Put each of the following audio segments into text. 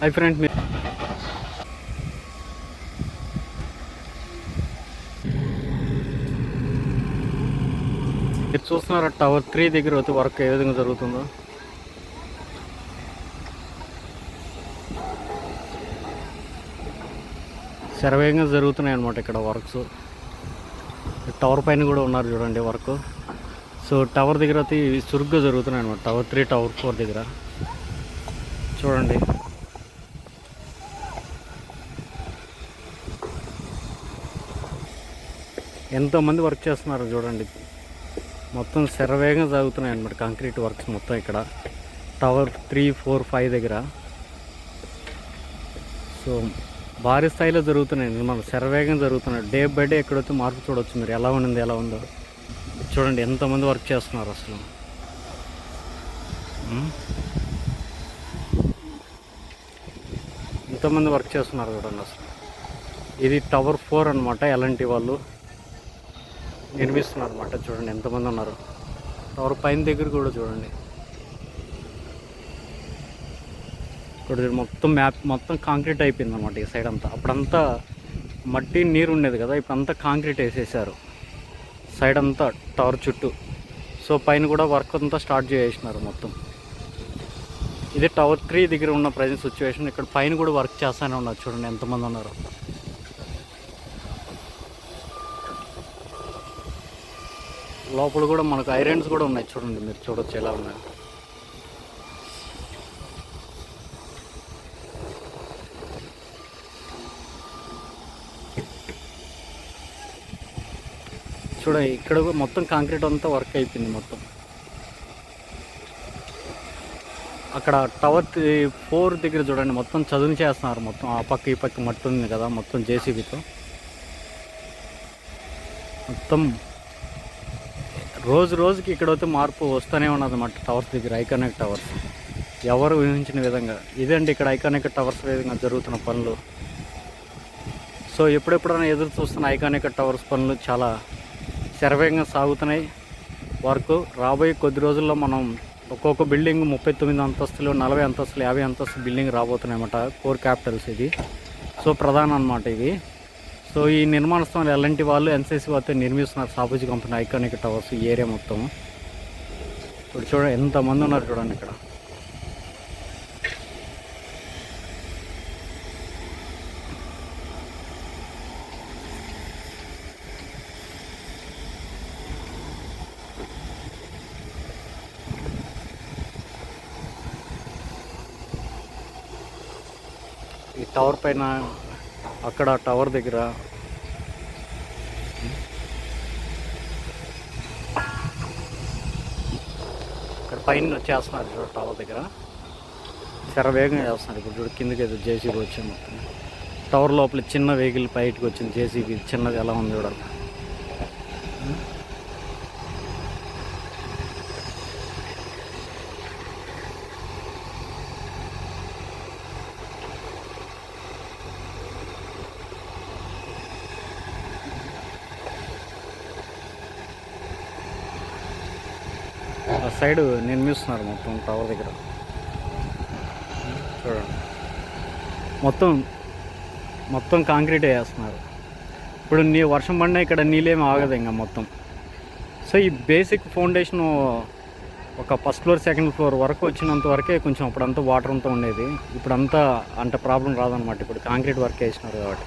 Hi friends మీరు చూస్తున్నారా tower three దగ్గర అయితే వర్క్ ఏ విధంగా జరుగుతుందో. శరవేగంగా జరుగుతున్నాయి అన్నమాట ఇక్కడ వర్క్స్. టవర్ పైన కూడా ఉన్నారు చూడండి వర్క్. సో టవర్ దగ్గర అయితే ఇవి చురుగ్గా జరుగుతున్నాయి అనమాట టవర్ త్రీ టవర్ ఫోర్ దగ్గర. చూడండి. ఎంతోమంది వర్క్ చేస్తున్నారు చూడండి. మొత్తం శరవేగంగా జరుగుతున్నాయి అనమాట కాంక్రీట్ వర్క్స్ మొత్తం ఇక్కడ. టవర్ త్రీ ఫోర్ ఫైవ్ దగ్గర. సో భారీ స్థాయిలో జరుగుతున్నాయి. నిర్మాణం శరవేగంగా జరుగుతున్నాయి. డే బై డే ఎక్కడైతే మార్పు చూడవచ్చు మీరు. ఎలా ఉండింది ఎలా ఉందో. చూడండి ఎంతమంది వర్క్ చేస్తున్నారు అసలు. ఎంతమంది వర్క్ చేస్తున్నారు చూడండి అసలు. ఇది టవర్ ఫోర్ అనమాట ఎలాంటి వాళ్ళు. నిర్మిస్తున్నారు అనమాట చూడండి ఎంతమంది ఉన్నారు. టవర్ పైన దగ్గర కూడా చూడండి. ఇక్కడ మొత్తం మ్యాప్ మొత్తం కాంక్రీట్ అయిపోయింది అనమాట ఈ సైడ్ అంతా. అప్పుడంతా మట్టి నీరు ఉండేది కదా ఇప్పుడు అంతా కాంక్రీట్ వేసేసారు. సైడ్ అంతా టవర్ చుట్టూ. సో పైన కూడా వర్క్ అంతా స్టార్ట్ చేసేసినారు మొత్తం. ఇది టవర్ త్రీ దగ్గర ఉన్న ప్రజెంట్ సిచ్యువేషన్. ఇక్కడ పైన కూడా వర్క్ చేస్తూనే ఉన్నారు. చూడండి ఎంతమంది ఉన్నారు. లోపల కూడా మనకు ఐరన్స్ కూడా ఉన్నాయి చూడండి మీరు చూడొచ్చు ఎలా ఉన్నాయి. చూడండి ఇక్కడ కూడా మొత్తం కాంక్రీట్ అంతా వర్క్ అయిపోయింది మొత్తం. అక్కడ టవర్ ఫోర్ దగ్గర చూడండి మొత్తం చదును చేస్తున్నారు మొత్తం. ఆ పక్క ఈ పక్క మట్టి ఉంది కదా మొత్తం జేసీబీతో మొత్తం రోజు రోజుకి ఇక్కడైతే మార్పు వస్తూనే ఉన్నది అన్నమాట టవర్స్ దగ్గర ఐకానిక్ టవర్స్ ఎవరు ఊహించిన విధంగా. ఇదండి ఇక్కడ ఐకానిక్ టవర్స్ విధంగా జరుగుతున్న పనులు. సో ఎప్పుడెప్పుడైనా ఎదురు చూస్తున్న ఐకానిక్ టవర్స్ పనులు చాలా శరవేగంగా సాగుతున్నాయి. వర్క్ రాబోయే కొద్ది రోజుల్లో మనం ఒక్కొక్క బిల్డింగ్ ముప్పై తొమ్మిది అంతస్తులు నలభై అంతస్తులు యాభై అంతస్తు బిల్డింగ్ రాబోతున్నాయి అన్నమాట కోర్ క్యాపిటల్స్ ఇది. సో ప్రధానం అన్నమాట ఇది. సో ఈ నిర్మాణ స్థానాలు ఎలాంటి వాళ్ళు ఎన్సీసీ వాళ్ళతో నిర్మిస్తున్నారు సాబుజీ కంపెనీ ఐకానిక్ టవర్స్ ఈ ఏరియా మొత్తం. ఇప్పుడు చూడండి ఎంతమంది ఉన్నారు చూడండి ఇక్కడ. ఈ టవర్ పైన అక్కడ టవర్ దగ్గర. ఇక్కడ పైన చేస్తున్నారు చూడు టవర్ దగ్గర. శరవేగంగా వేగంగా చేస్తున్నారు. ఇప్పుడు చూడు కిందకి ఏదో జేసీబీ వచ్చింది మొత్తం. టవర్ లోపల చిన్న వెహికల్ బయటకు వచ్చింది. జేసీబీ చిన్నది ఎలా ఉంది చూడాలి సైడ్ నిర్మిస్తున్నారు మొత్తం టవర్ దగ్గర. చూడండి. మొత్తం మొత్తం కాంక్రీట్ వేస్తున్నారు. ఇప్పుడు నీ వర్షం పడినా ఇక్కడ నీళ్ళేమి ఆగదు ఇంకా మొత్తం. సో ఈ బేసిక్ ఫౌండేషన్ ఒక ఫస్ట్ ఫ్లోర్ సెకండ్ ఫ్లోర్ వరకు వచ్చినంత వరకే కొంచెం అప్పుడంతా వాటర్ అంతా ఉండేది. ఇప్పుడంతా అంత ప్రాబ్లం రాదనమాట ఇప్పుడు కాంక్రీట్ వర్క్ వేసినారు కాబట్టి.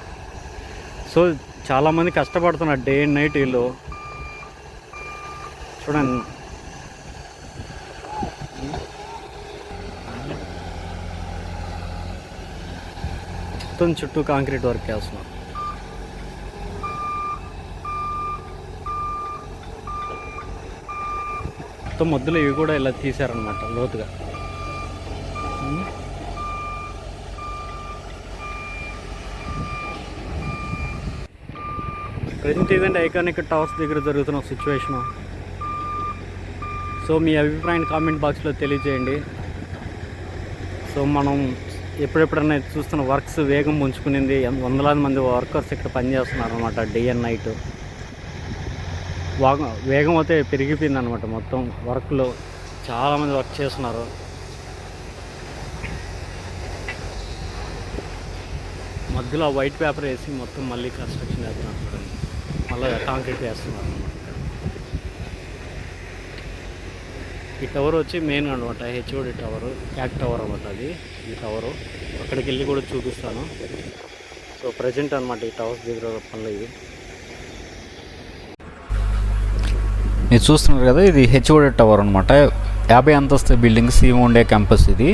సో చాలామంది కష్టపడుతున్నారు డే అండ్ నైట్ వీళ్ళు. చూడండి. మొత్తం చుట్టూ కాంక్రీట్ వర్క్ చేస్తున్నాం. మొత్తం మొద్దులు ఇవి కూడా ఇలా తీసారనమాట లోతుగా. ప్రజెంట్ ఇదండి ఐకానిక్ టవర్స్ దగ్గర జరుగుతున్న సిచ్యువేషను. సో మీ అభిప్రాయాన్ని కామెంట్ బాక్స్లో తెలియజేయండి. సో మనం ఎప్పుడెప్పుడన్నా చూస్తున్న వర్క్స్ వేగం పుంజుకునింది. వందలాది మంది వర్కర్స్ ఇక్కడ పనిచేస్తున్నారు అనమాట డే అండ్ నైట్. వేగం అయితే పెరిగిపోయింది అనమాట మొత్తం వర్క్లో. చాలామంది వర్క్ చేస్తున్నారు. మధ్యలో వైట్ పేపర్ వేసి మొత్తం మళ్ళీ కన్స్ట్రక్షన్ చేస్తున్నారు. మళ్ళీ కాంక్రీట్ వేస్తున్నారు అన్నమాట ఇక్కడ. ఈ టవర్ వచ్చి మెయిన్ అనమాట హెచ్ఓడి టవర్ క్యాక్ టవర్ అనమాట అది ఈ టవరు. అక్కడికి వెళ్ళి కూడా చూపిస్తాను. సో ప్రజెంట్ అనమాట ఈ టవర్స్ దగ్గర పనులు ఇవి. మీరు చూస్తున్నారు కదా ఇది హెచ్ఓడి టవర్ అనమాట. యాభై అంతస్తు బిల్డింగ్ సీఎం ఉండే క్యాంపస్ ఇది.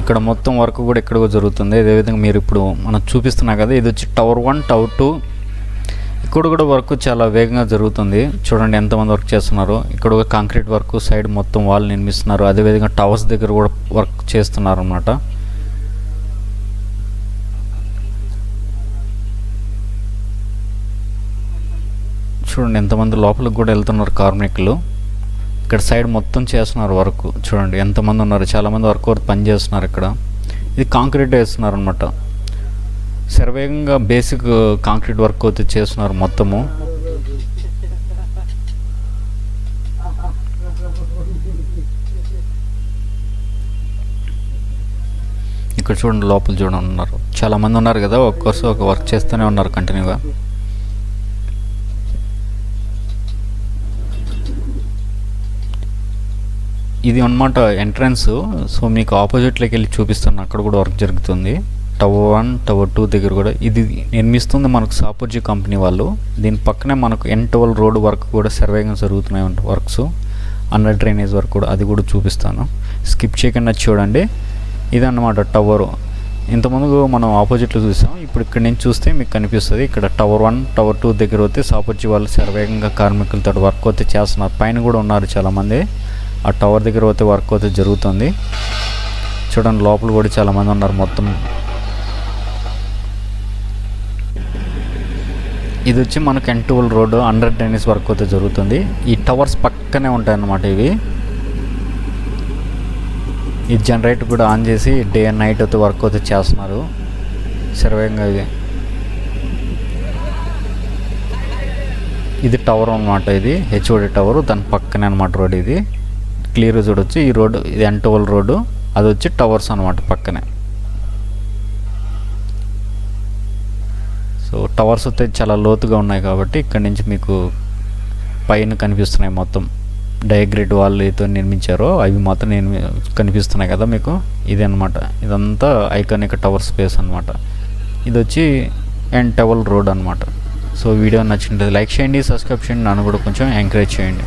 ఇక్కడ మొత్తం వర్క్ కూడా ఇక్కడ జరుగుతుంది. అదేవిధంగా మీరు ఇప్పుడు మనం చూపిస్తున్నా కదా ఇది వచ్చి టవర్ వన్ టవర్ టూ. ఇక్కడ కూడా వర్క్ చాలా వేగంగా జరుగుతుంది. చూడండి ఎంతమంది వర్క్ చేస్తున్నారు. ఇక్కడ ఒక కాంక్రీట్ వర్క్ సైడ్ మొత్తం వాళ్ళు నిర్మిస్తున్నారు. అదేవిధంగా టవర్స్ దగ్గర కూడా వర్క్ చేస్తున్నారు అనమాట చూడండి ఎంతమంది లోపలికి కూడా వెళ్తున్నారు కార్మికులు. ఇక్కడ సైడ్ మొత్తం చేస్తున్నారు వర్క్. చూడండి ఎంతమంది ఉన్నారు. చాలామంది వర్క్ పని చేస్తున్నారు ఇక్కడ. ఇది కాంక్రీట్ వేస్తున్నారు అనమాట శరవేగంగా బేసిక్ కాంక్రీట్ వర్క్ అయితే చేస్తున్నారు మొత్తము. ఇక్కడ చూడండి లోపల చూడండి ఉన్నారు చాలామంది ఉన్నారు కదా ఒక్కోసం ఒక వర్క్ చేస్తూనే ఉన్నారు కంటిన్యూగా ఇది అన్నమాట ఎంట్రన్స్ సో మీకు ఆపోజిట్లోకి వెళ్ళి చూపిస్తాను. అక్కడ కూడా వర్క్ జరుగుతుంది. టవర్ వన్ టవర్ టూ దగ్గర కూడా ఇది నిర్మిస్తుంది మనకు సాపూర్జీ కంపెనీ వాళ్ళు. దీని పక్కనే మనకు ఎన్ ట్వెల్వ్ రోడ్ వర్క్ కూడా సర్వేగా జరుగుతున్నాయి వర్క్స్. అండర్ డ్రైనేజ్ వర్క్ కూడా అది కూడా చూపిస్తాను. స్కిప్ చేయకుండా చూడండి. ఇదన్నమాట టవర్. ఇంతకుముందు మనం ఆపోజిట్లో చూసాం. ఇప్పుడు ఇక్కడ నుంచి చూస్తే మీకు కనిపిస్తుంది. ఇక్కడ టవర్ వన్ టవర్ టూ దగ్గర వస్తే సాపూర్జీ వాళ్ళు సర్వేగంగా కార్మికులతో వర్క్ అయితే చేస్తున్నారు. పైన కూడా ఉన్నారు చాలామంది. ఆ టవర్ దగ్గర పోతే వర్క్ అయితే జరుగుతుంది. చూడండి లోపల కూడా చాలామంది ఉన్నారు. మొత్తం ఇది వచ్చి మనకు ఎంటూవల్ రోడ్ అండర్ టెన్నిస్ వర్క్ అయితే జరుగుతుంది. ఈ టవర్స్ పక్కనే ఉంటాయి అన్నమాట ఇవి. ఈ జనరేటర్ కూడా ఆన్ చేసి డే అండ్ నైట్ అయితే వర్క్ అయితే చేస్తున్నారు. సర్వేంగా ఇది. ఇది టవర్ అన్నమాట ఇది హెచ్ఓడి టవర్ దాని పక్కనే అనమాట రోడ్ ఇది. క్లియర్ చూడొచ్చు. ఈ రోడ్ ఇది ఎంటోవల్ రోడ్డు అది వచ్చి టవర్స్ అనమాట పక్కనే సో టవర్స్ అయితే చాలా లోతుగా ఉన్నాయి కాబట్టి ఇక్కడ నుంచి మీకు పైన కనిపిస్తున్నాయి మొత్తం. డయాగ్రేట్ వాళ్ళతో నిర్మించారో అవి మాత్రం నేను కనిపిస్తున్నాయి కదా మీకు. ఇది ఇదంతా ఐకానిక్ టవర్ స్పేస్ అనమాట ఇది వచ్చి అండ్ టవల్ రోడ్ అనమాట సో వీడియో నచ్చింది లైక్ చేయండి సబ్స్క్రైబ్ చేయండి నన్ను కూడా కొంచెం ఎంకరేజ్ చేయండి.